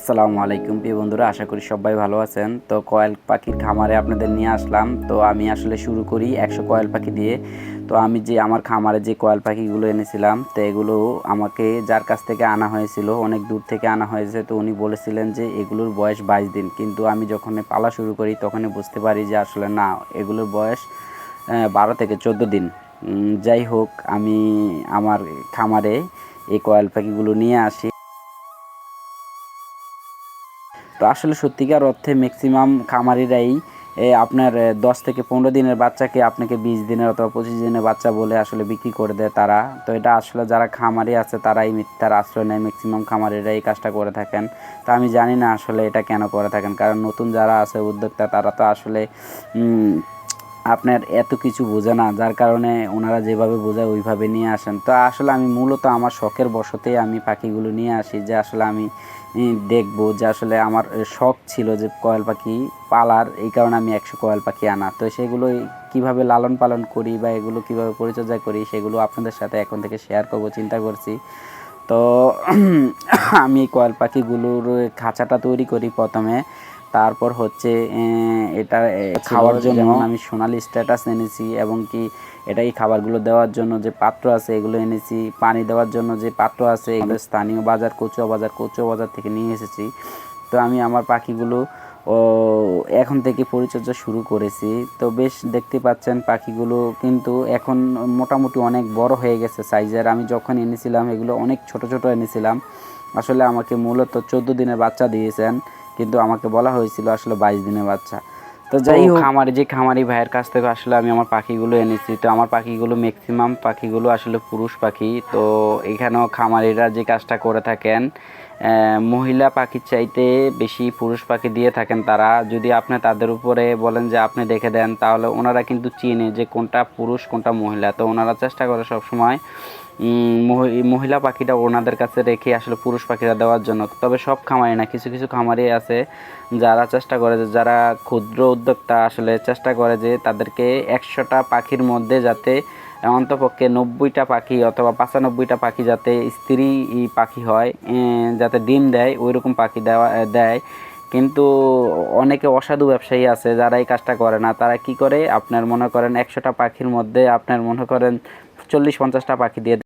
আসসালামু আলাইকুম প্রিয় বন্ধুরা, আশা করি সবাই ভালো আছেন। তো কয়েল পাখির খামারে আপনাদের নিয়ে আসলাম। তো আমি আসলে শুরু করি একশো কয়েল পাখি দিয়ে। তো আমি যে আমার খামারে যে কয়েল পাখিগুলো এনেছিলাম, তো এগুলো আমাকে যার কাছ থেকে আনা হয়েছিল, অনেক দূর থেকে আনা হয়েছে, তো উনি বলেছিলেন যে এগুলোর বয়স বাইশ দিন। কিন্তু আমি যখন পালা শুরু করি, তখনই বুঝতে পারি যে আসলে না, এগুলোর বয়স বারো থেকে চোদ্দ দিন। যাই হোক, আমি আমার খামারে এই কয়েল পাখিগুলো নিয়ে আসি। তো আসলে সত্যিকার অর্থে ম্যাক্সিমাম খামারিরাই আপনার দশ থেকে পনেরো দিনের বাচ্চাকে আপনাকে বিশ দিনের অথবা পঁচিশ দিনের বাচ্চা বলে আসলে বিক্রি করে দেয় তারা। তো এটা আসলে যারা খামারি আছে তারাই মিথ্যার আশ্রয় নেয় ম্যাক্সিমাম খামারিরা এই কাজটা করে থাকেন। তা আমি জানি না আসলে এটা কেন করে থাকেন, কারণ নতুন যারা আছে উদ্যোক্তা তারা তো আসলে আপনার এত কিছু বোঝে না, যার কারণে ওনারা যেভাবে বোঝায় ওইভাবে নিয়ে আসেন। তো আসলে আমি মূলত আমার শখের বশতেই আমি পাখিগুলো নিয়ে আসি, যে আসলে আমি দেখব যে আসলে আমার শখ ছিল যে কয়েল পাখি পালার, এই কারণে আমি একশো কয়েল পাখি আনা। তো সেগুলো কীভাবে লালন পালন করি বা এগুলো কীভাবে পরিচর্যা করি সেগুলো আপনাদের সাথে এখন থেকে শেয়ার করব, চিন্তা করছি। তো আমি কয়েল পাখিগুলোর খাঁচাটা তৈরি করি প্রথমে। তারপর হচ্ছে এটা খাওয়ার জন্য আমি সোনালি স্ট্যাটাস এনেছি এবং কি এটাই খাবারগুলো দেওয়ার জন্য যে পাত্র আছে এগুলো এনেছি। পানি দেওয়ার জন্য যে পাত্র আছে এগুলো স্থানীয় বাজার কচুয়া বাজার কচুয়া বাজার থেকে নিয়ে এসেছি। তো আমি আমার পাখিগুলো ও এখন থেকে পরিচর্যা শুরু করেছি। তো বেশ দেখতে পাচ্ছেন পাখিগুলো কিন্তু এখন মোটামুটি অনেক বড় হয়ে গেছে সাইজের আমি যখন এনেছিলাম এগুলো অনেক ছোট ছোট এনেছিলাম। আসলে আমাকে মূলত চোদ্দ দিনের বাচ্চা দিয়েছেন। কিন্তু আমাকে বলা হয়েছিল আসলে বাইশ দিনের বাচ্চা। তো যাই হোক খামারি যে খামারি ভাইয়ের কাছ থেকে আসলে আমি আমার পাখিগুলো এনেছি। তো আমার পাখিগুলো ম্যাক্সিমাম পাখিগুলো আসলে পুরুষ পাখি। তো এখানেও খামারিরা যে কাজটা করে থাকেন মহিলা পাখির চাইতে বেশি পুরুষ পাখি দিয়ে থাকেন তারা। যদি আপনি তাদের উপরে বলেন যে আপনি দেখে দেন, তাহলে ওনারা কিন্তু চিনে যে কোনটা পুরুষ, কোনটা মহিলা। তো ওনারা চেষ্টা করে সবসময় মহিলা পাখিটা ওনাদের কাছে রেখে আসলে পুরুষ পাখিরা দেওয়ার জন্য। তবে সব খামারি না, কিছু কিছু খামারি আছে যারা চেষ্টা করে যে, যারা ক্ষুদ্র উদ্যোক্তা আসলে চেষ্টা করে যে তাদেরকে একশোটা পাখির মধ্যে যাতে অন্তপক্ষে নব্বইটা পাখি অথবা পাঁচানব্বইটা পাখি যাতে স্ত্রী পাখি হয় যাতে ডিম দেয় ওই রকম পাখি দেওয়া দেয়। কিন্তু অনেকে অসাধু ব্যবসায়ী আছে যারা এই কাজটা করে না। তারা কি করে? আপনার মনে করেন একশোটা পাখির মধ্যে আপনার মনে করেন চল্লিশ পঞ্চাশটা পাখি দিয়ে